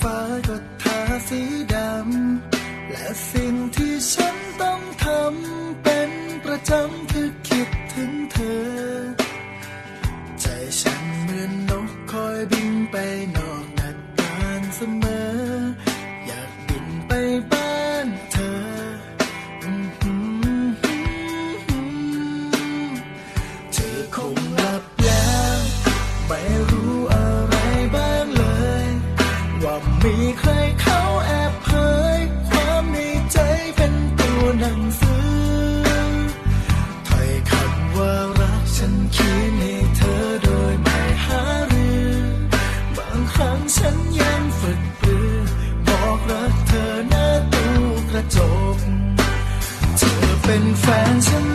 ฟ้าก็ทาสีดำ และสิ่งที่ฉันต้องทำเป็นประจำคือคิดถึงเธอ ใจฉันเหมือนนกคอยบินไปนอกหน้าต่างเสมอ อยากบินไปบ้านเธอ เธอคงหลับแล้วไม่รู้ มีใครเขาแอบเผย ความในใจเป็นตัวหนังสือถ้ยคำว่ารักฉันเขียนให้เธอโดยไม่หาเรือบางครั้งฉันยังฝึกปลือ บอกรักเธอหน้าตูกระจก เธอเป็นแฟนฉัน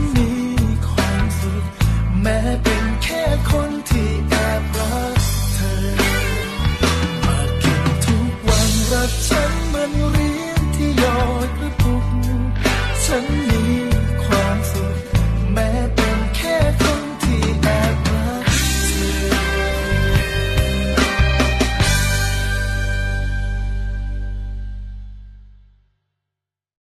me.